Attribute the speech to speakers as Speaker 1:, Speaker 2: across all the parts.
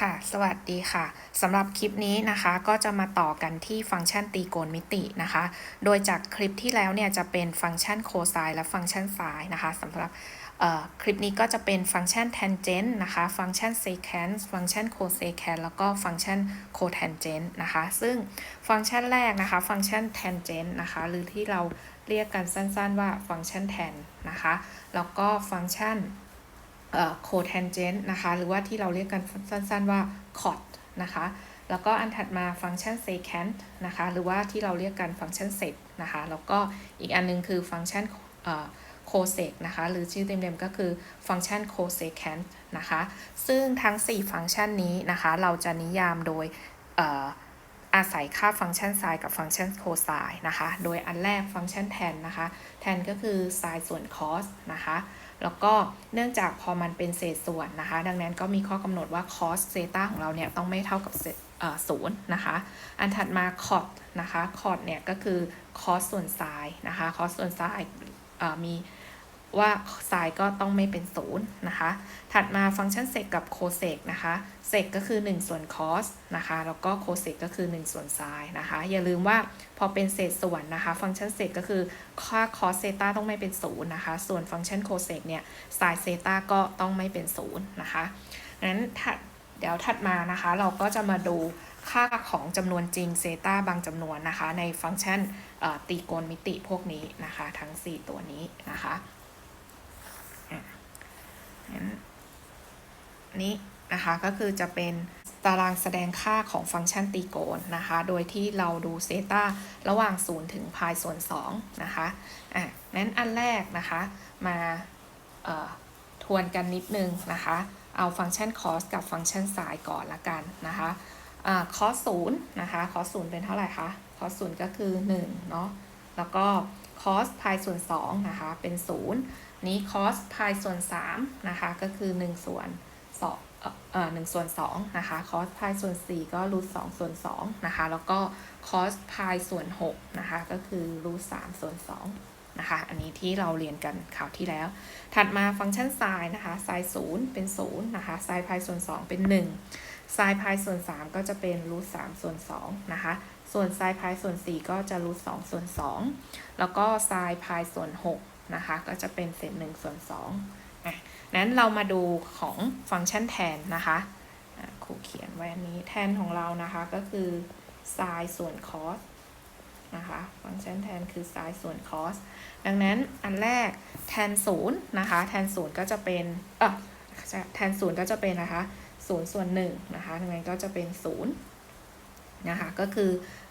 Speaker 1: ค่ะ สวัสดีค่ะ สำหรับคลิปนี้นะคะก็จะมาต่อกันที่ฟังก์ชันตีโกณมิตินะคะ โดยจากคลิปที่แล้วเนี่ยจะเป็นฟังก์ชันโคไซน์และฟังก์ชันไซน์นะคะสำหรับคลิปนี้ก็จะเป็นฟังก์ชัน tangent นะคะ ฟังก์ชัน secant ฟังก์ชัน cosecant แล้วก็ฟังก์ชัน cotangent นะคะ ซึ่งฟังก์ชันแรกนะคะ ฟังก์ชัน tangent นะคะ หรือที่เราเรียกกันสั้นๆว่าฟังก์ชัน tan นะคะ แล้วก็ฟังก์ชัน โคแทนเจนต์นะคะหรือว่าที่เราเรียกกันสั้นๆว่า cot นะคะแล้วก็อันถัดมาฟังก์ชัน secant นะคะหรือว่าที่เราเรียกกันฟังก์ชัน sec นะคะแล้วก็อีกอันนึงคือฟังก์ชัน cosec นะคะหรือชื่อเต็มๆก็คือฟังก์ชัน cosecant นะคะซึ่งทั้ง 4 ฟังก์ชันนี้นะคะเราจะนิยามโดยอาศัยค่าฟังก์ชันไซน์กับฟังก์ชันโคไซน์นะคะโดยอันแรกฟังก์ชัน tan นะคะ tan ก็คือไซน์ส่วน cos นะคะ แล้วก็เนื่องจากพอมันเป็นเศษส่วนนะคะ ดังนั้นก็มีข้อกำหนดว่า cos เซตาของเราเนี่ยต้องไม่เท่ากับศูนย์นะคะ อันถัดมา cot นะคะ cot เนี่ยก็คือ cos ส่วนซ้ายนะคะ cos ส่วนซ้ายมี ว่าไซน์ก็ต้องไม่เป็นศูนย์นะคะ ถัดมาฟังก์ชันเซกกับโคเซกนะคะเซกก็คือ 1 ส่วน cos นะคะ แล้วก็โคเซกก็คือ 1 ส่วนไซน์นะคะ อย่าลืมว่าพอเป็นเศษส่วนนะคะ ฟังก์ชันเซกก็คือค่า cos เซตาต้องไม่เป็นศูนย์นะคะ ส่วนฟังก์ชันโคเซกเนี่ยไซน์เซตาก็ต้องไม่เป็นศูนย์นะคะงั้นถัดเดี๋ยวถัดมานะคะเราก็จะมาดูค่าของจำนวนจริงเซตาบางจำนวนนะคะ ในฟังก์ชันตีโกณมิติพวกนี้นะคะ ทั้ง 4 ตัวนี้นะคะ นี้นะคะก็คือจะเป็นตารางแสดงค่าของฟังก์ชันตีโกณนะคะ โดยที่เราดูเซตาระหว่าง 0 ถึงพายส่วน2นะคะ อะนั้นอันแรกนะคะ มาทวนกันนิดนึงนะคะ เอาฟังก์ชัน cos กับฟังก์ชัน sin ก่อนละกันนะคะอ่า cos 0นะคะ cos 0เป็นเท่าไหร่คะ cos 0ก็คือ1เนาะ แล้วก็ cos พายส่วน2นะคะ เป็น 0 นี้ cos พายส่วน3นะคะก็คือ1ส่วน2เอ่อ1ส่วน2นะคะ cos พายส่วน 4 ก็รูท2ส่วน2นะคะแล้วก็ cos พายส่วน6นะคะก็คือรูท3ส่วน2นะคะอันนี้ที่เราเรียนกันข่าวที่แล้ว ถัดมาฟังก์ชัน sin นะคะ sin 0เป็น0นะคะ sin พายส่วน 2 เป็น1 sin พายส่วน 3 ก็จะเป็นรูท3ส่วน2นะคะส่วน sin พายส่วน 4 ก็จะรูท2ส่วน2แล้วก็ sin พายส่วน 6 นะคะ ก็จะเป็นเศษ1ส่วน2อะนั้นเรามาดูของฟังก์ชันแทนนะคะครูเขียนไว้อันนี้แทนของเรานะคะก็คือ sin ส่วน cos นะคะฟังก์ชันแทนคือ sin ส่วน cos ดังนั้นอันแรกแทนศูนย์นะคะแทนศูนย์ก็จะเป็นเออแทนศูนย์ก็จะเป็นนะคะศูนย์ส่วนหนึ่งนะคะดังนั้นก็จะเป็นศูนย์นะคะก็คือ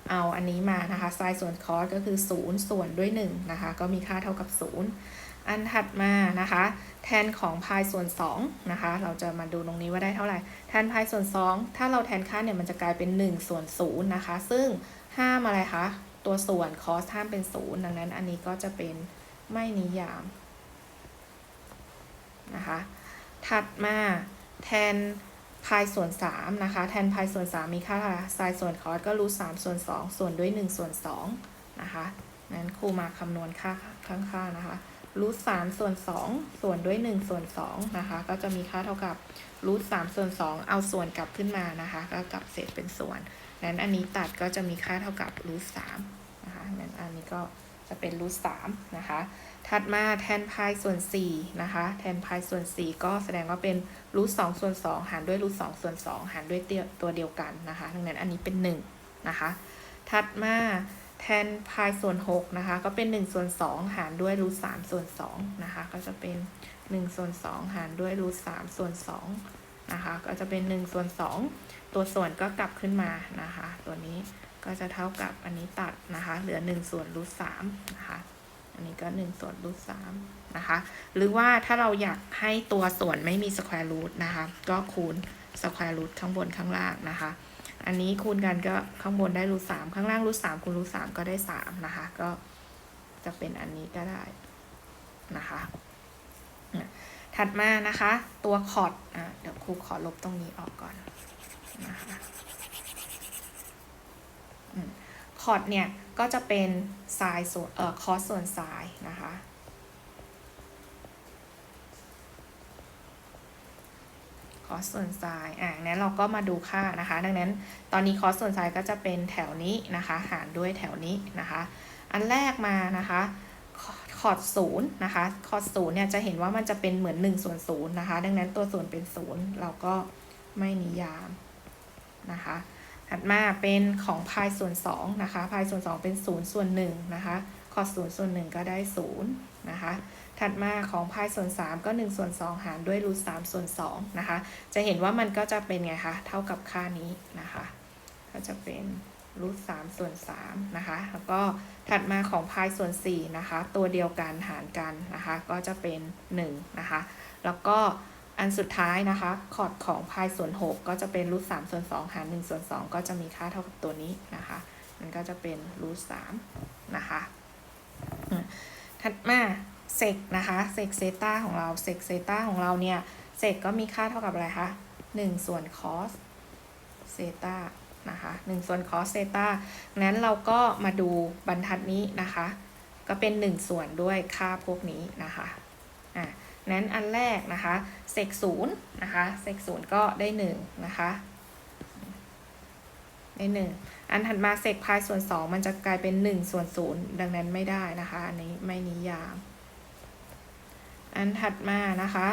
Speaker 1: เอาอันนี้มานะคะ sin ส่วน cos ก็คือศูนย์ส่วนด้วยหนึ่งนะคะก็มีค่าเท่ากับศูนย์อันถัดมานะคะแทนของพายส่วน2นะคะเราจะมาดูตรงนี้ว่าได้เท่าไหร่แทนพายส่วน 2 ถ้าเราแทนค่าเนี่ยมันจะกลายเป็น 1 ส่วน0นะคะซึ่งห้ามอะไรคะตัวส่วน cos ห้ามเป็น 0 ดังนั้นอันนี้ก็จะเป็นไม่นิยามนะคะถัดมาแทน พายส่วน3นะคะ แทนพายส่วน 3 มีค่าอะไรไซส่วน cos ก็รูท3ส่วน2ส่วนด้วย1ส่วน2นะคะนั้นครูมาคำนวณค่าข้างๆนะคะรูทสามส่วนสองส่วนด้วยหนึ่งส่วนสองนะคะ ก็จะมีค่าเท่ากับรูทสามส่วนสองเอาส่วนกลับขึ้นมานะคะ ก็กลับเศษเป็นส่วนนั้นอันนี้ตัดก็จะมีค่าเท่ากับรูทสามนะคะนั้นอันนี้ก็จะเป็นรูทสามนะคะ ถัดมาแทนพายส่วนสี่นะคะ แทนพายส่วนสี่ก็แสดงว่าเป็นรูทสองส่วนสองหารด้วยรูทสองส่วนสองหารด้วยตัวเดียวกันนะคะ ดังนั้นอันนี้เป็นหนึ่งนะคะ ถัดมาแทนพายส่วน6นะคะ ก็เป็น1ส่วน2หารด้วยรูท3ส่วน2นะคะ ก็จะเป็น1ส่วน2หารด้วยรูท3ส่วน2นะคะ ก็จะเป็น1ส่วน2ตัวส่วนก็กลับขึ้นมานะคะ ตัวนี้ก็จะเท่ากับอันนี้ตัดนะคะ เหลือ1ส่วนรูท3นะคะ อันนี้ก็1ส่วนรูท3นะคะ หรือว่าถ้าเราอยากให้ตัวส่วนไม่มีสแควร์รูทนะคะ ก็คูณสแควร์รูทข้างบนข้างล่างนะคะ อันนี้คูณกันก็ข้างบนได้รูทสามข้างล่างรูทสามคูณรูทสามก็ได้สามนะคะ ก็จะเป็นอันนี้ก็ได้นะคะ ถัดมานะคะ ตัวคอร์ดเดี๋ยวครูขอลบตรงนี้ออกก่อนนะคะ อร์ดเนี่ยก็จะเป็นไซน์ส่วนเอ่อคอสส่วนไซน์นะคะค cos ส่วนไซน์อะนั้นเราก็มาดูค่านะคะ ดังนั้นตอนนี้ cos ส่วนไซน์ก็จะเป็นแถวนี้นะคะ หารด้วยแถวนี้นะคะ อันแรกมานะคะคอร์ดศูนย์นะคะ คอร์ดศูนย์เนี่ยจะเห็นว่ามันจะเป็นเหมือน1ส่วนศูนย์นะคะ ดังนั้นตัวส่วนเป็นศูนย์เราก็ไม่นิยามนะคะ ถัดมาเป็นของพายส่วน2นะคะพายส่วน 2 เป็น 0 ส่วน1นะคะคอศูนย์ส่วน1ก็ได้0นะคะถัดมาของพายส่วน 3 ก็ 1 ส่วน 2 หารด้วยรูท3ส่วน2นะคะจะเห็นว่ามันก็จะเป็นไงคะเท่ากับค่านี้นะคะก็จะเป็นรูท3ส่วน3นะคะแล้วก็ถัดมาของพายส่วน4นะคะตัวเดียวกันหารกันนะคะก็จะเป็น1นะคะแล้วก็ อันสุดท้ายนะคะคอร์ดของพายส่วน6ก็จะเป็นรูท3ส่วน2หาร1ส่วน2ก็จะมีค่าเท่ากับตัวนี้นะคะ มันก็จะเป็นรูท3นะคะถัดมาเซกนะคะเซกเซตาของเราเซกเซตาของเราเนี่ยเซกก็มีค่าเท่ากับอะไรคะ1ส่วนคอสเซตานะคะ1ส่วนคอสเซตานั้นเราก็มาดูบรรทัดนี้นะคะ ก็เป็น 1 ส่วนด้วยค่าพวกนี้นะคะ นั้นอันแรกนะคะเซกศูนย์นะคะเซกศูนย์ก็ได้1นะคะได้หนึ่งอันถัดมาเซกพายส่วน2มันจะกลายเป็น1ส่วน0ดังนั้นไม่ได้นะคะอันนี้ไม่นิยาม อันถัดมานะคะ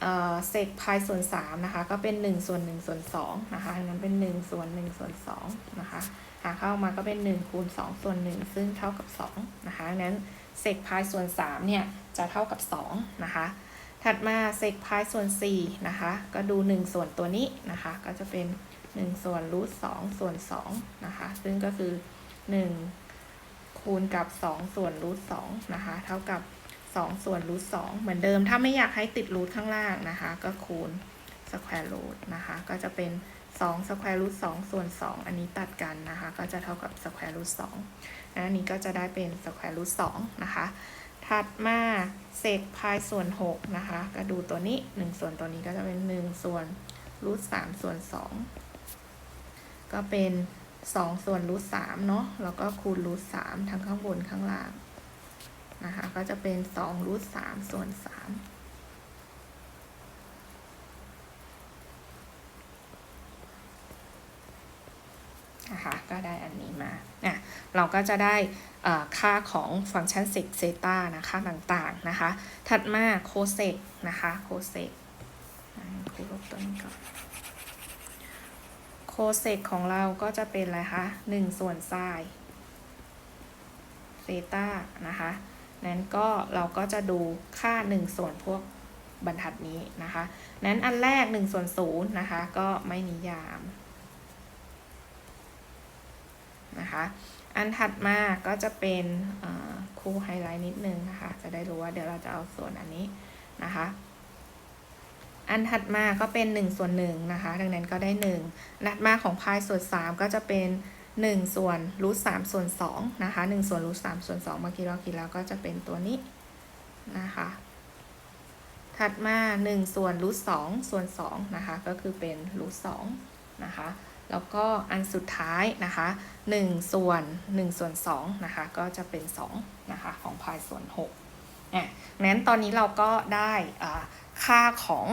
Speaker 1: เอ่อเซกพายส่วน3นะคะก็เป็น1ส่วน1ส่วน2นะคะอันนั้นเป็น1ส่วน1ส่วน2นะคะหาเข้ามาก็เป็น1คูณ2ส่วน1ซึ่งเท่ากับ2นะคะดังนั้น เซกพายส่วน3เนี่ยจะเท่ากับ2นะคะ ถัดมาเซกพายส่วน4นะคะก็ดู 1 ส่วนตัวนี้นะคะก็จะเป็น 1 ส่วนรูท2ส่วน2นะคะซึ่งก็คือ 1 คูณกับ 2 ส่วนรูท2นะคะเท่ากับ 2 ส่วนรูท2เหมือนเดิมถ้าไม่อยากให้ติดรูทข้างล่างนะคะ ก็คูณสแควร์รูทนะคะก็จะเป็น 2สแควร์รูท2ส่วน 2 อันนี้ตัดกันนะคะ ก็จะเท่ากับสแควร์รูท2อันนี้ก็จะได้เป็นสแควร์รูท2นะคะ ถัดมาเศษพายส่วน 6 นะคะ ก็ดูตัวนี้ 1 ส่วนตัวนี้ก็จะเป็น 1 ส่วนรูท3ส่วน 2 ก็เป็น 2 ส่วนรูท3เนาะ แล้วก็คูณรูท3ทั้งข้างบนข้างล่างนะคะ ก็จะเป็น2รูท3ส่วน 3 นะคะก็ได้อันนี้มาอะเราก็จะได้ค่าของฟังก์ชันเซกเซตานะคะต่างๆนะคะ ถัดมาโคเซกนะคะโคเซกครูลบตัวนี้ก่อนโคเซกของเราก็จะเป็นอะไรคะ1ส่วนไซน์เซตานะคะนั้นก็เราก็จะดูค่า 1 ส่วนพวกบรรทัดนี้นะคะ นั้นอันแรก1ส่วน0นะคะ ก็ไม่นิยาม นะคะ อันถัดมาก็จะเป็นคู่ไฮไลท์นิดนึงนะคะ จะได้รู้ว่าเดี๋ยวเราจะเอาส่วนอันนี้นะคะ อันถัดมาก็เป็น1ส่วน1นะคะ ดังนั้นก็ได้1นัดมาของพายส่วน 3 ก็จะเป็น1ส่วนรูท3ส่วน2นะคะ1ส่วนรูท3ส่วน2เมื่อกี้เราคิดแล้วก็จะเป็นตัวนี้นะคะ ถัดมา1ส่วนรูท2ส่วน2นะคะ ก็คือเป็นรูท2นะคะ แล้วก็อันสุดท้ายนะคะ1ส่วน1ส่วน2นะคะก็จะเป็น2นะคะของพายส่วน6อะนั้นตอนนี้เราก็ได้ค่าของ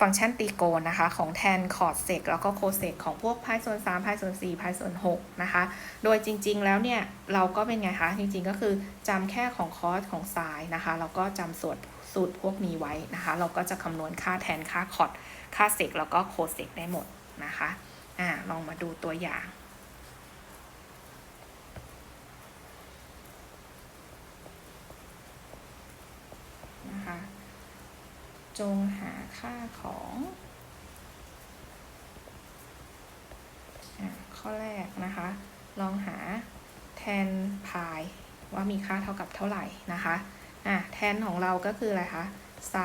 Speaker 1: ฟังก์ชันตีโกนนะคะ ของแทนคอร์ดเซกแล้วก็โคเซกของพวกพายส่วน3พายส่วน4พายส่วน6นะคะ โดยจริง ๆ แล้วเนี่ย เราก็เป็นไงคะ จริง ๆ ก็คือจำแค่ของคอร์สของไซน์นะคะ แล้วก็จำส่วนสูตรพวกนี้ไว้นะคะ เราก็จะคำนวณค่าแทนค่าคอร์ดค่าเซกแล้วก็โคเซกได้หมดนะคะ อ่าลองมาดูตัวอย่าง นะคะ จงหาค่าของอข้อแรกนะคะ ลองหาแทนพายว่ามีค่าเท่ากับเท่าไหร่นะคะอะแทนของเราก็คืออะไรคะไซ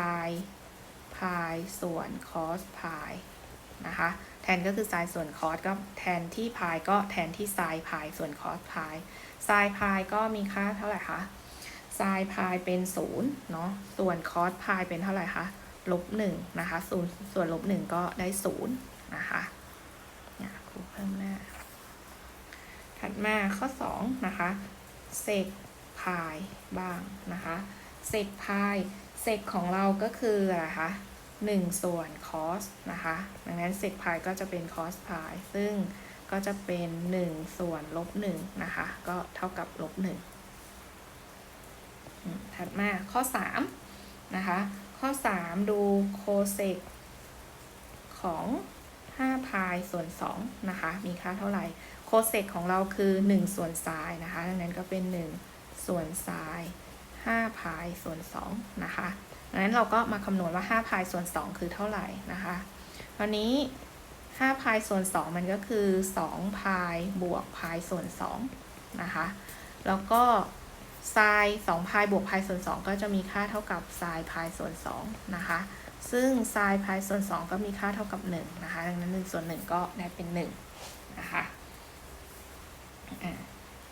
Speaker 1: พายส่วนคอสพายนะคะ แทนก็คือไซน์ส่วนคอสก็แทนที่พายก็แทนที่ไซน์พายส่วนคอสพายไซน์พายก็มีค่าเท่าไหร่คะไซน์พายเป็นศูนย์เนาะส่วนคอสพายเป็นเท่าไหร่คะลบหนึ่งนะคะส่วนส่วนลบหนึ่งก็ได้ศูนย์นะคะเนี่ยครูเพิ่มหน้า ถัดมาข้อสองนะคะเซกพายบ้างนะคะเซกพายเซกของเราก็คืออะไรคะ 1 ส่วน cos นะคะ ดังนั้น sec pi ก็จะเป็น cos pi ซึ่งก็จะเป็น 1 ส่วนลบ1นะคะ ก็เท่ากับลบ1ถัดมาข้อ 3 นะคะ ข้อ 3 ดู cosec ของ5พายส่วน 2 นะคะ มีค่าเท่าไหร่โคเซกของเราคือ 1 ส่วนไซน์นะคะ ดังนั้นก็เป็น 1 ส่วนไซน์5พายส่วน 2 นะคะ ดังนั้นเราก็มาคำนวณว่า5พายส่วน 2 คือเท่าไหร่นะคะวันนี้5พายส่วน 2 มันก็คือ2พายบวกพายส่วน2นะคะ แล้วก็ไซน์2พายบวกพายส่วน 2 ก็จะมีค่าเท่ากับไซน์พายส่วน2นะคะ ซึ่งไซน์พายส่วน 2 ก็มีค่าเท่ากับ1นะคะ ดังนั้น1ส่วน1ก็ได้เป็น1นะคะ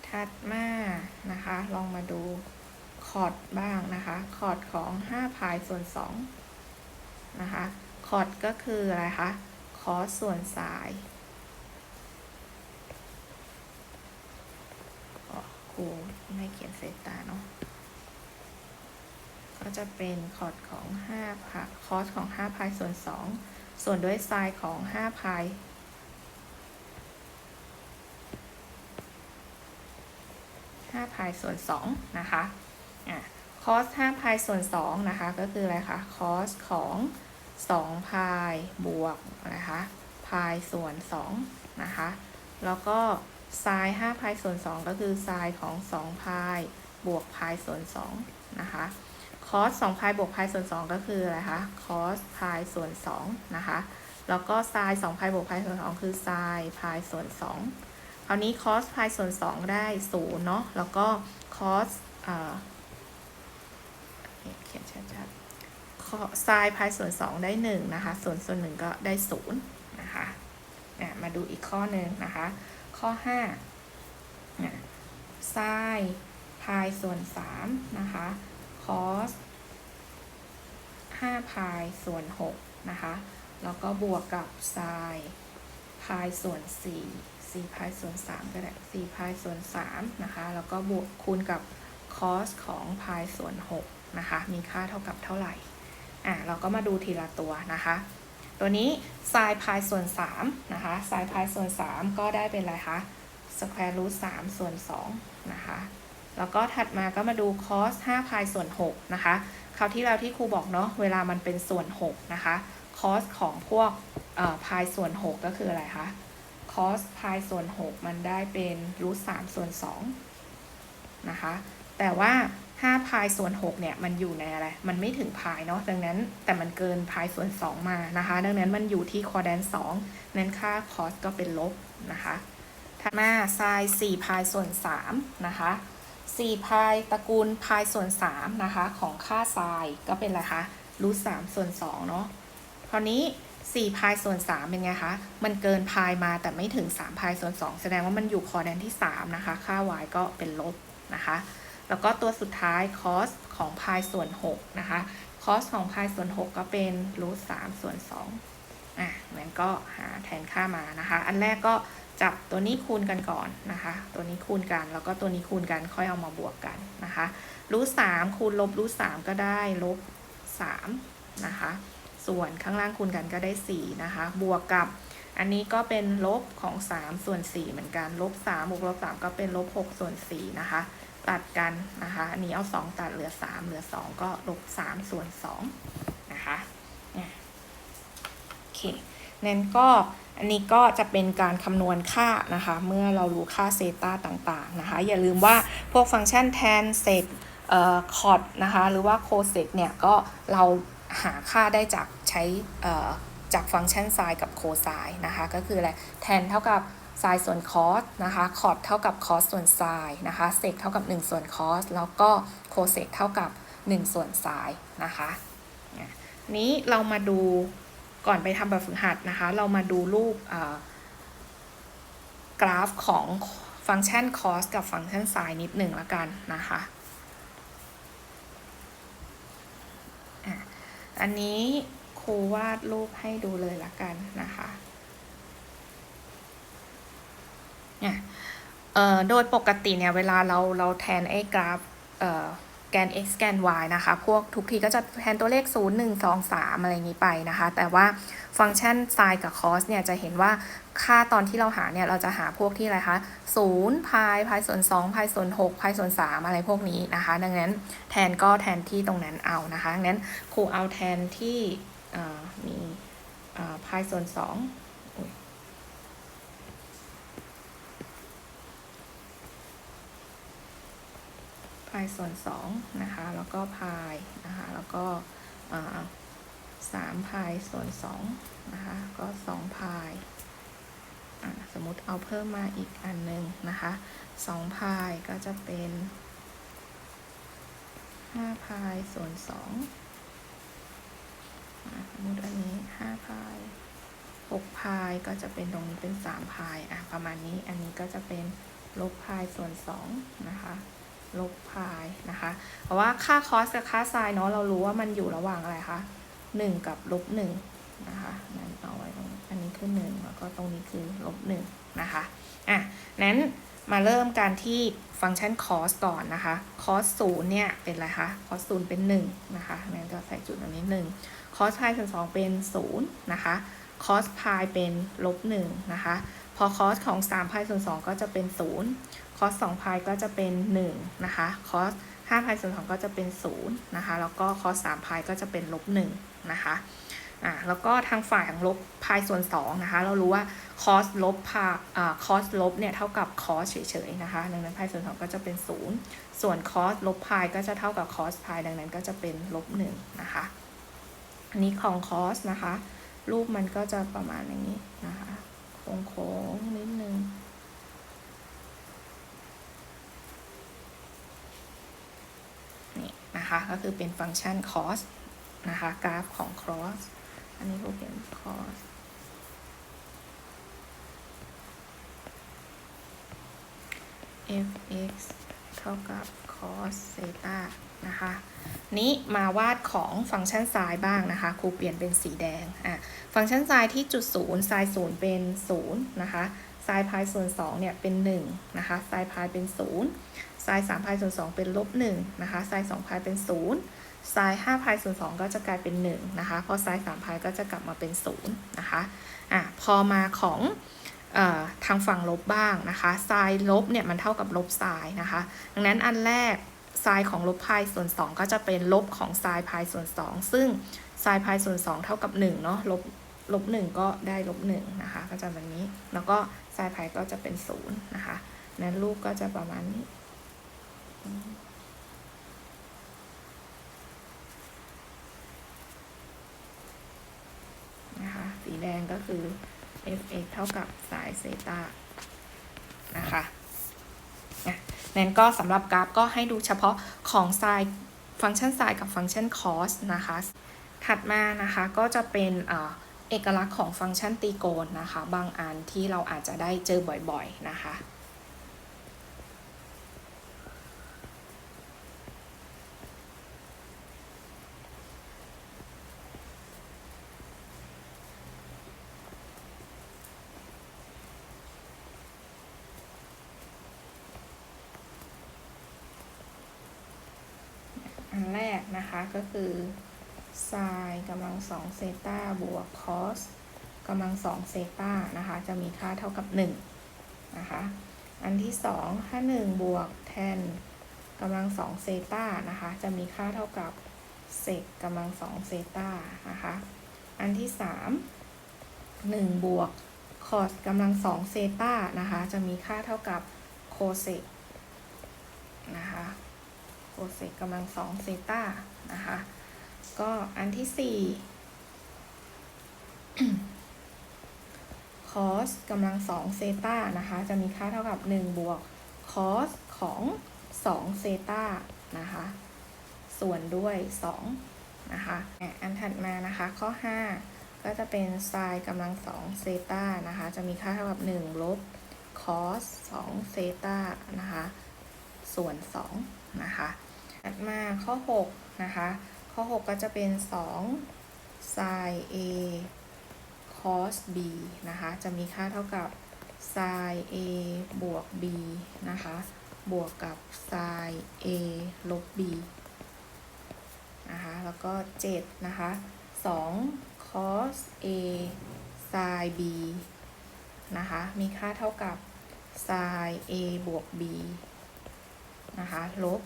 Speaker 1: ถัดมานะคะ ลองมาดู คอร์ดบ้างนะคะ คอร์ดของ5พายส่วน2นะคะ คอร์ดก็คืออะไรคะ คอสส่วนไซน์อ๋อครูไม่เขียนเซตาเนาะ ก็จะเป็นคอร์ดของ5พายคอสของ5พายส่วน 2 ส่วนด้วยไซน์ของ5พาย5พายส่วน2นะคะ อะคอส5พายส่วน 2 นะคะ ก็คืออะไรคะคอสของ2พายบวกนะคะพายส่วน 2 นะคะ แล้วก็ไซน์5พายส่วน 2 ก็คือไซน์ของ2พายบวกพายส่วน 2 นะคะคอส2พายบวกพายส่วน 2 ก็คืออะไรคะคอสพายส่วน 2 นะคะ แล้วก็ไซน์2พายบวกพายส่วน 2 คือไซน์พายส่วน 2 คราวนี้คอสพายส่วน 2 ได้0เนาะ แล้วก็คอส เอ่อเขียนชัดๆไซน์พายส่วน2ได้1นะคะ ส่วนส่วน1ก็ได้0นะคะอะมาดูอีกข้อหนึ่งนะคะ ข้อ5อะไซน์พายส่วน3นะคะคอส5พายส่วน6นะคะแล้วก็บวกกับไซน์พายส่วน4 4พายส่วน3ก็ได้4พายส่วน3นะคะ แล้วก็บวกคูณกับคอสของพายส่วน6 นะคะ มีค่าเท่ากับเท่าไหร่ อะเราก็มาดูทีละตัวนะคะ ตัวนี้ไซน์พายส่วน3นะคะไซน์พายส่วน 3 ก็ได้เป็นอะไรคะสแควร์รูท3ส่วน2นะคะ แล้วก็ถัดมาก็มาดูคอส5พายส่วน6นะคะ คราวที่เราที่ครูบอกเนาะ เวลามันเป็นส่วน6นะคะคอสของพวกพายส่วน 6 ก็คืออะไรคะคอสพายส่วน 6 มันได้เป็นรูท3ส่วน2นะคะ แต่ว่า 5พายส่วน6เนี่ยมันอยู่ในอะไร มันไม่ถึงพายเนาะ ดังนั้นแต่มันเกินพายส่วน 2 มานะคะ ดังนั้นมันอยู่ที่คอแดน2นั้นค่าคอสก็เป็นลบนะคะถัดมาไซน์4พายส่วน3นะคะ4พายตระกูลพายส่วน3นะคะของค่าไซน์ก็เป็นอะไรคะรูท3ส่วน2เนาะคราวนี้4พายส่วน3เป็นไงคะ มันเกินพายมาแต่ไม่ถึง3พายส่วน2แสดงว่ามันอยู่คอแดนที่3นะคะ ค่า y ก็เป็นลบนะคะ แล้วก็ตัวสุดท้าย cos ของพายส่วน6นะคะ cos ของพายส่วน 6 ก็เป็นรูท3ส่วน2อะงั้นก็หาแทนค่ามานะคะ อันแรกก็จับตัวนี้คูณกันก่อนนะคะ ตัวนี้คูณกันแล้วก็ตัวนี้คูณกันค่อยเอามาบวกกันนะคะรูทสามคูณลบรูทสามก็ได้ลบสามนะคะ ส่วนข้างล่างคูณกันก็ได้สี่นะคะ บวกกับอันนี้ก็เป็นลบของสามส่วนสี่เหมือนกันลบสามบวกลบสามก็เป็นลบหกส่วนสี่นะคะ ตัดกันนะคะอันนี้เอาสองตัดเหลือสามเหลือสองก็ลบสามส่วนสองนะคะเนี่ยโอเคนั่นก็อันนี้ก็จะเป็นการคำนวณค่านะคะ เมื่อเรารู้ค่าเซตาต่างๆนะคะ อย่าลืมว่าพวกฟังก์ชันแทนเซกเอ่อคอร์ดนะคะหรือว่าโคเซกเนี่ยก็เราหาค่าได้จากใช้อ่อจากฟังก์ชันไซน์กับโคไซน์นะคะ ก็คืออะไรแทนเท่ากับ ไซน์ส่วนคอสนะคะคอร์ดเท่ากับคอสส่วนไซน์นะคะเซกเท่ากับ 1 ส่วนคอสแล้วก็โคเซกเท่ากับ 1 ส่วนไซน์นะคะนี้เรามาดูก่อนไปทำแบบฝึกหัดนะคะ เรามาดูรูปกราฟของฟังก์ชัน cos กับฟังก์ชัน sin นิดหนึ่งละกันนะคะอันนี้ครูวาดรูปให้ดูเลยละกันนะคะ โดยปกติเนี่ยเวลาเราเราแทนไอ้กราฟแกน x แกน y นะคะ พวกทุกทีก็จะแทนตัวเลข 0 1 2 3 อะไรอย่างนี้ไปนะคะ แต่ว่าฟังก์ชัน sin กับ cos เนี่ยจะเห็นว่าค่าตอนที่เราหาเนี่ย เราจะหาพวกที่อะไรคะ0 พาย พายส่วน2พายส่วน6พายส่วน3อะไรพวกนี้นะคะ ดังนั้นแทนก็แทนที่ตรงนั้นเอานะคะ ดังนั้นครูเอาแทนที่มีเอ่อพายส่วน2 พายส่วน2นะคะ แล้วก็พายนะคะ แล้วก็สามพายส่วน2นะคะ ก็2พายอ่สมมติเอาเพิ่มมาอีกอันหนึ่งนะคะสองพายก็จะเป็นห้าพายส่วนสองสมมติอันนี้ห้าพายหกพายก็จะเป็นตรงนี้เป็นสามพายอะประมาณนี้อันนี้ก็จะเป็นลบพายส่วนสองนะคะ ลบพายนะคะเพราะว่าค่าคอสกับค่าไซน์เนาะเรารู้ว่ามันอยู่ระหว่างอะไรคะหนึ่งกับลบหนึ่งนะคะนั่นเอาไว้ตรงอันนี้คือหนึ่งแล้วก็ตรงนี้คือลบหนึ่งนะคะอะนั้นมาเริ่มการที่ฟังก์ชัน cos ก่อนนะคะ cos ศูนย์เนี่ยเป็นอะไรคะ cos ศูนย์เป็นหนึ่งนะคะนั้นก็ใส่จุดตรงนี้หนึ่ง cos พายส่วนสองเป็นศูนย์นะคะ cos พายเป็นลบหนึ่งนะคะ พอ cos ของ3พายส่วน2ก็จะเป็น0 cos 2พายก็จะเป็น 1 นะคะ cos 5พายส่วน2ก็จะเป็น 0 นะคะ แล้วก็ cos 3พายก็จะเป็นลบ1นะคะอ่าแล้วก็ทางฝ่ายของลบพายส่วน2นะคะ เรารู้ว่า cos ลบพาอ่า cos ลบเนี่ยเท่ากับ cos เฉยๆนะคะดังนั้นพายส่วน2ก็จะเป็น 0 ส่วน cos ลบพายก็จะเท่ากับ cos พายดังนั้นก็จะเป็นลบ1นะคะอันนี้ของ cos นะคะ รูปมันก็จะประมาณอย่างนี้นะคะโค้งๆนิดนึง นะคะ ก็คือเป็นฟังก์ชัน cos นะคะ กราฟของ cross อันนี้เขาเขียน cos fx เท่ากับ cos theta นะคะ นี้มาวาดของฟังก์ชันไซน์บ้างนะคะครูเปลี่ยนเป็นสีแดงอะฟังก์ชันไซน์ที่จุดศูนย์ไซน์ศูนย์เป็นศูนย์นะคะไซน์พายส่วนสองเนี่ยเป็นหนึ่งนะคะไซน์พายเป็นศูนย์ไซน์สามพายส่วนสองเป็นลบหนึ่งนะคะไซน์สองพายเป็นศูนย์ไซน์ห้าพายส่วนสองก็จะกลายเป็นหนึ่งนะคะพอไซน์สามพายก็จะกลับมาเป็นศูนย์นะคะอะพอมาของออทางฝั่งลบบ้างนะคะไซน์ลบเนี่ยมันเท่ากับลบไซน์นะคะ ดังนั้นอันแรก ไซน์ของลบพายส่วน 2 ก็จะเป็นลบของไซน์พายส่วน 2 ซึ่งไซน์พายส่วน 2 เท่ากับ1เนาะลบลบ1ก็ได้ลบ1นะคะก็จะแบบนี้ แล้วก็ไซน์พายก็จะเป็น0นะคะนั้นรูปก็จะประมาณนี้นะคะสีแดงก็คือ fx เท่ากับสายเซตานะคะ นั้นก็สำหรับกราฟก็ให้ดูเฉพาะของไซน์ฟังก์ชันไซน์กับฟังก์ชันคอสนะคะ ถัดมานะคะก็จะเป็นเอกลักษณ์ของฟังก์ชันตรีโกณนะคะ บางอันที่เราอาจจะได้เจอบ่อยๆนะคะ อันแรกนะคะ ก็คือไซน์กำลังสองเซตาบวกคอสกำลังสองเซตานะคะ จะมีค่าเท่ากับ1นะคะ อันที่สองถ้า1บวกแทนกำลังสองเซตานะคะ จะมีค่าเท่ากับเซกกำลังสองเซตานะคะ อันที่สามหนึ่งบวกคอสกำลังสองเซตานะคะ จะมีค่าเท่ากับโคเซกนะคะ โคเซกกำลังสองเซตานะคะ ก็อันที่สี่คอสกำลังสองเซตานะคะ จะมีค่าเท่ากับหนึ่งบวกคอสของสองเซตานะคะ ส่วนด้วยสองนะคะอะอันถัดมานะคะ ข้อห้าก็จะเป็นไซน์กำลังสองเซตานะคะ จะมีค่าเท่ากับหนึ่งลบคอสสองเซตานะคะ ส่วนสองนะคะ ถัดมาข้อ 6 นะคะ ข้อ 6 ก็จะเป็น2 sin a cos b นะคะ จะมีค่าเท่ากับ sin a บวก b นะคะ บวกกับ sin a ลบ b นะคะ แล้วก็เจ็ดนะคะสอง cos a sin b นะคะ มีค่าเท่ากับ sin a บวก b นะคะ ลบ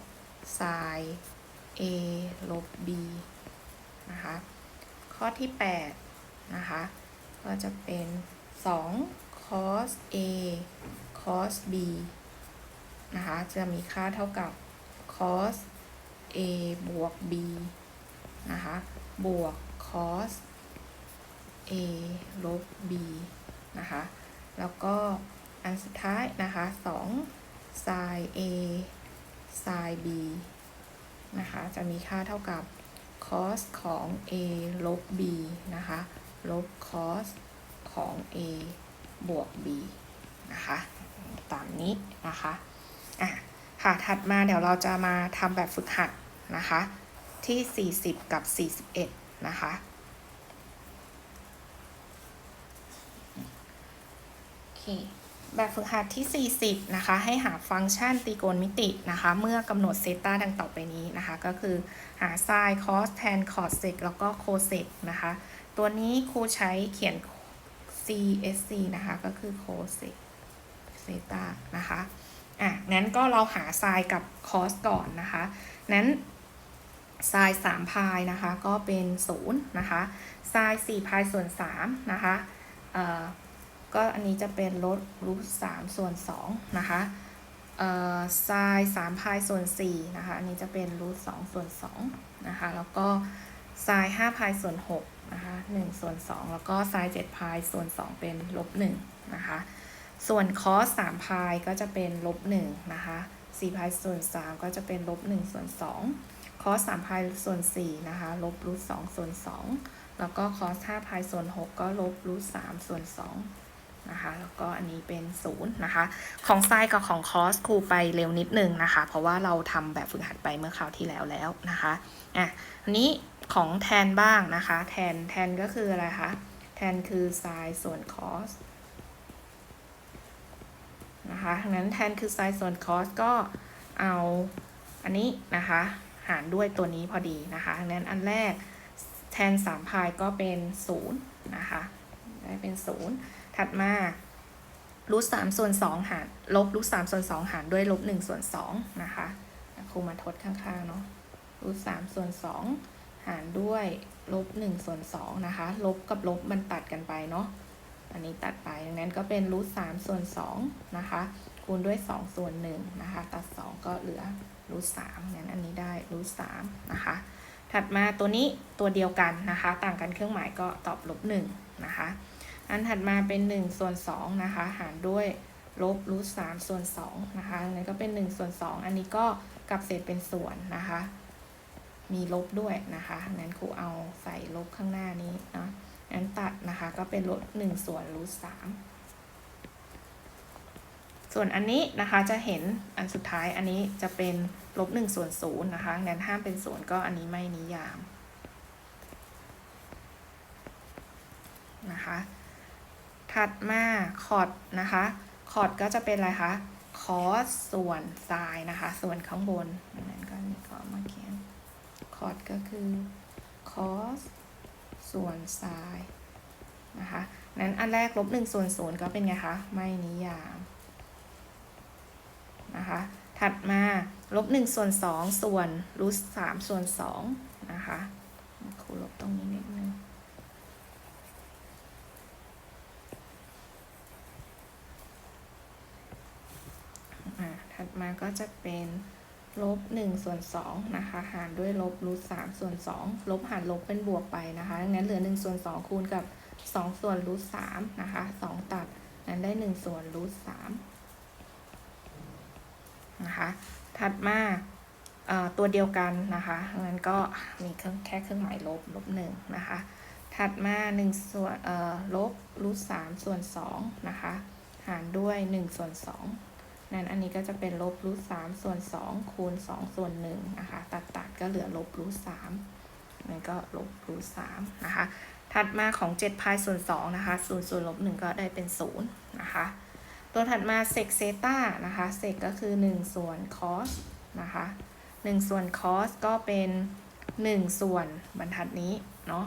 Speaker 1: sin a ลบ b นะคะ ข้อที่ 8 นะคะ ก็จะเป็น 2 cos a cos b นะคะ จะมีค่าเท่ากับ cos a บวก b นะคะ บวก cos a ลบ b นะคะ แล้วก็อันสุดท้ายนะคะ 2 sin a sin b นะคะ จะมีค่าเท่ากับ cos ของ a ลบ b นะคะ ลบ cos ของ a บวก b นะคะ ตามนี้นะคะอะค่ะ ถัดมาเดี๋ยวเราจะมาทำแบบฝึกหัดนะคะ ที่ 40 กับ 41 นะคะโอเค แบบฝึกหัดที่ 40 นะคะ ให้หาฟังก์ชันตรีโกณมิตินะคะ เมื่อกำหนดเซตาดังต่อไปนี้นะคะ ก็คือหา sin cos tan cos sec แล้วก็ cosec นะคะ ตัวนี้ครูใช้เขียน CSC นะคะ ก็คือ cosec เซตานะคะ อะ งั้นก็เราหา sin กับ cos ก่อนนะคะ นั้น sin 3พายนะคะ ก็เป็น 0 นะคะ sin 4พายส่วน3นะคะ เอ่อ ก็อันนี้จะเป็นลดรูทสามส่วนสองนะคะเอ่อไซน์สามพายส่วนสี่นะคะอันนี้จะเป็นรูทสองส่วนสองนะคะแล้วก็ไซน์ห้าพายส่วนหกนะคะหนึ่งส่วนสองแล้วก็ไซน์เจ็ดพายส่วนสองเป็นลบหนึ่งนะคะส่วนคอสสามพายก็จะเป็นลบหนึ่งนะคะสี่พายส่วนสามก็จะเป็นลบหนึ่งส่วนสองคอสสามพายส่วนสี่นะคะลบรูทสองส่วนสองแล้วก็คอสห้าพายส่วนหกก็ลบรูทสามส่วนสอง นะคะ แล้วก็อันนี้เป็นศูนย์นะคะ ของไซน์กับของคอสครูไปเร็วนิดนึงนะคะ เพราะว่าเราทำแบบฝึกหัดไปเมื่อคราวที่แล้วแล้วนะคะ อะ อันนี้ของแทนบ้างนะคะ แทน แทนก็คืออะไรคะ แทนคือไซน์ส่วนคอสนะคะดังนั้นแทนคือไซน์ส่วนคอสก็เอาอันนี้นะคะ หารด้วยตัวนี้พอดีนะคะดังนั้นอันแรกแทนสามพายก็เป็นศูนย์นะคะ ได้เป็นศูนย์ ถัดมารูทสามส่วนสองหารลบรูทสามส่วนสองหารด้วยลบหนึ่งส่วนสองนะคะครูมาทดข้างๆเนาะรูทสามส่วนสองหารด้วยลบหนึ่งส่วนสองนะคะลบกับลบมันตัดกันไปเนาะอันนี้ตัดไปดังนั้นก็เป็นรูทสามส่วนสองนะคะคูณด้วยสองส่วนหนึ่งนะคะตัดสองก็เหลือรูทสามงั้นอันนี้ได้รูทสามนะคะถัดมาตัวนี้ตัวเดียวกันนะคะ ต่างกันเครื่องหมายก็ตอบลบหนึ่งนะคะ อันถัดมาเป็น1ส่วน2นะคะ หารด้วยลบรูทสามส่วน2นะคะอันนี้ก็เป็น1ส่วน2อันนี้ก็กลับเศษเป็นส่วนนะคะ มีลบด้วยนะคะงั้นครูเอาใส่ลบข้างหน้านี้นะงั้นตัดนะคะก็เป็นลบ1ส่วนรูทสามส่วนอันนี้นะคะจะเห็นอันสุดท้ายอันนี้จะเป็นลบ1ส่วน0นะคะงั้นห้ามเป็นศูนย์ก็อันนี้ไม่นิยามนะคะ ถัดมาคอร์ดนะคะคอร์ดก็จะเป็นอะไรคะคอสส่วนไซน์นะคะ ส่วนข้างบนดังนั้นก็นี่ก็มาเขียนคอร์ดก็คือคอสส่วนไซน์นะคะนั้นอันแรกลบหนึ่งส่วนศูนย์ก็เป็นไงคะ ไม่นิยามนะคะ ถัดมาลบหนึ่งส่วนสองส่วนรูทสามส่วนสองนะคะครูลบตรงนี้นิดนึง อ่า ถัดมาก็จะเป็นลบหนึ่งส่วนสองนะคะ หารด้วยลบรูทสามส่วนสองลบหารลบเป็นบวกไปนะคะดังนั้นเหลือหนึ่งส่วนสองคูณกับสองส่วนรูทสามนะคะสองตัดนั้นได้หนึ่งส่วนรูทสามนะคะถัดมาตัวเดียวกันนะคะงั้นก็มีเครื่องแค่เครื่องหมายลบลบหนึ่งนะคะ ถัดมาหนึ่งส่วนเอ่อลบรูทสามส่วนสองนะคะ หารด้วยหนึ่งส่วนสอง นั้นอันนี้ก็จะเป็นลบรูทสามส่วนสองคูณสองส่วนหนึ่งนะคะ ตัดตัดก็เหลือลบรูทสามนั่นก็ลบรูทสามนะคะ ถัดมาของเจ็ดพายส่วนสองนะคะศูนย์ส่วนลบหนึ่งก็ได้เป็นศูนย์นะคะ ตัวถัดมาเซกเซต้านะคะเซกก็คือหนึ่งส่วนคอสนะคะหนึ่งส่วนคอสก็เป็น 1 ส่วนบรรทัดนี้เนาะ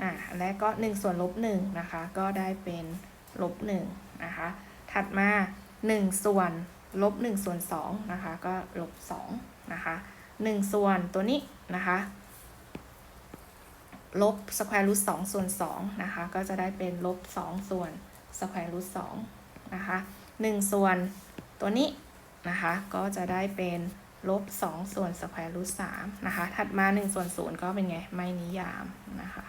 Speaker 1: อ่าแรกก็ 1 ส่วนลบ1นะคะ ก็ได้เป็นลบ1นะคะ ถัดมา 1 ส่วน ลบ1ส่วน2นะคะ ก็ลบ2นะคะ1ส่วนตัวนี้นะคะ ลบสแควร์รูทสองส่วนสองนะคะ ก็จะได้เป็นลบสองส่วนสแควร์รูทสองนะคะหนึ่งส่วนตัวนี้นะคะ ก็จะได้เป็นลบสองส่วนสแควร์รูทสามนะคะ ถัดมาหนึ่งส่วนศูนย์ก็เป็นไง ไม่นิยามนะคะ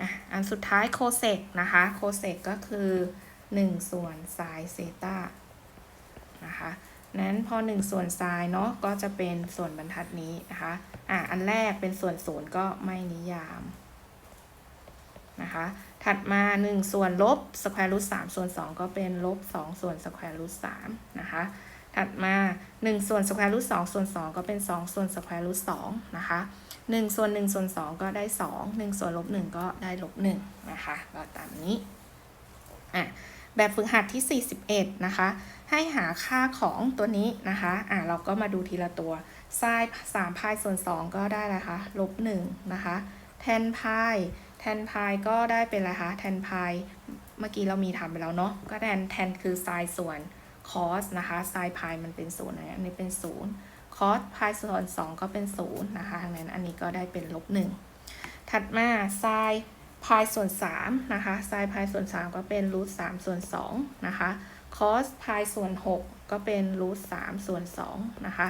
Speaker 1: อะอันสุดท้ายโคเซกนะคะ โคเซกก็คือหนึ่งส่วนไซน์เซตา นะคะนั้นพอ 1 ส่วนไซน์เนาะก็จะเป็นส่วนบรรทัดนี้นะคะอะอันแรกเป็นส่วนศูนย์ก็ไม่นิยามนะคะถัดมา 1 ส่วนลบสแควร์รูทสส่วน 2 ก็เป็นลบ2ส่วนสแควร์รูทสนะคะถัดมา 1 ส่วนสแควร์รูทสส่วน 2 ก็เป็น 2 ส่วนสแควร์รูทสนะคะ1ส่วน1ส่วน2 ก็ได้ 2 1 ส่วนลบ1ก็ได้ลบ1นะคะก็ตามนี้อะ แบบฝึกหัดที่ 41 นะคะ ให้หาค่าของตัวนี้นะคะ อะเราก็มาดูทีละตัวไซน์สามพายส่วน 2 ก็ได้ละคะลบ1นะคะแทนพายแทนพายก็ได้เป็นอะไรคะแทนพายเมื่อกี้เรามีทำไปแล้วเนาะก็แทนแทนคือไซน์ส่วนคอสนะคะไซน์พายมันเป็นศูนย์นะอันนี้เป็นศูนย์คอสพายส่วน 2 ก็เป็นศูนย์นะคะดังนั้นอันนี้ก็ได้เป็นลบ1ถัดมาไซน์ พายส่วน3นะคะไซน์พายส่วน 3 ก็เป็นรูท3ส่วน2นะคะคอสพายส่วน 6 ก็เป็นรูท3ส่วน2นะคะ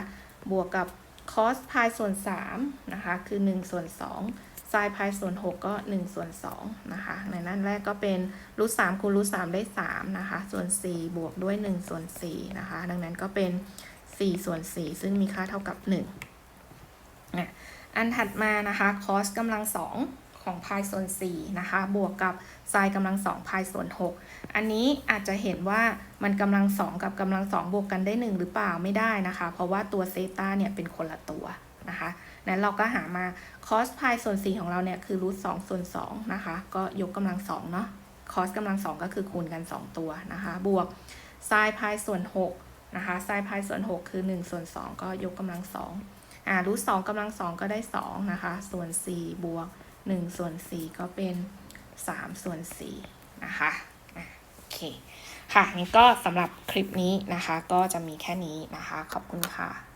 Speaker 1: บวกกับคอสพายส่วน3นะคะ คือ1ส่วน2ไซน์พายส่วน 6 ก็1ส่วน2นะคะ ในนั้นแรกก็เป็นรูท3คูณรูท3ได้3นะคะ ส่วน 4 บวกด้วย1ส่วน4นะคะ ดังนั้นก็เป็น4ส่วน4ซึ่งมีค่าเท่ากับ1นะอันถัดมานะคะคอสกำลัง2 ของพายส่วน4นะคะ บวกกับไซน์กำลัง2พายส่วน 6 อันนี้อาจจะเห็นว่ามันกำลัง2กับกำลัง2บวกกันได้ 1 หรือเปล่าไม่ได้นะคะ เพราะว่าตัวเซตาเนี่ยเป็นคนละตัวนะคะนั้นเราก็หามาคอสพายส่วน 4 ของเราเนี่ยคือรูท2ส่วน2นะคะ ก็ยกกำลัง2เนาะคอสกำลัง2ก็คือคูณกัน 2 ตัวนะคะ บวกไซน์พายส่วน6นะคะไซน์พายส่วน 6 คือ1ส่วน2ก็ยกกำลัง2อ่ารูท2กำลัง2ก็ได้2นะคะ ส่วน 4 บวก 1ส่วน4ก็เป็น3ส่วน4นะคะโอเคค่ะงั้นก็สำหรับคลิปนี้นะคะ ก็จะมีแค่นี้นะคะ ขอบคุณค่ะ